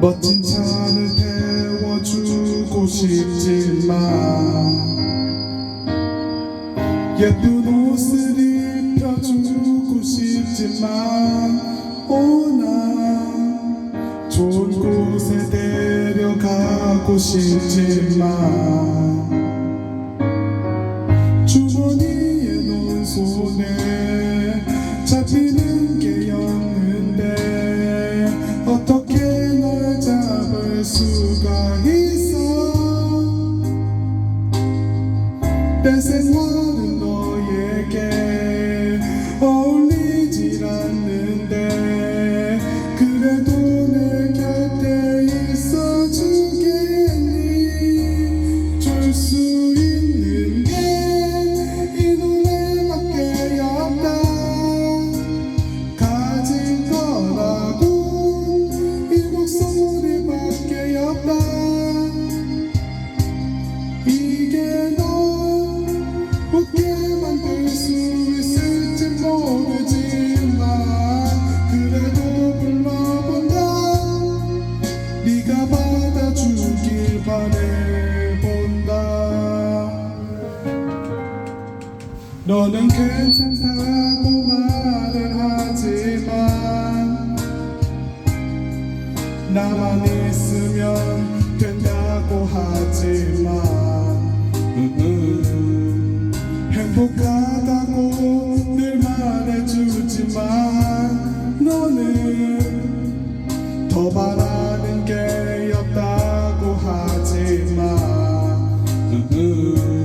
멋진 산을 태워주고 싶지만 예쁜 옷을 입혀주고 싶지만 오나 좋은 곳에 데려가고 싶지만 너는 괜찮다고 말을 하지만 나만 있으면 된다고 하지만. 음, 행복하다고 늘 말해주지만 너는 더 바라는 게 없다고 하지만. 음,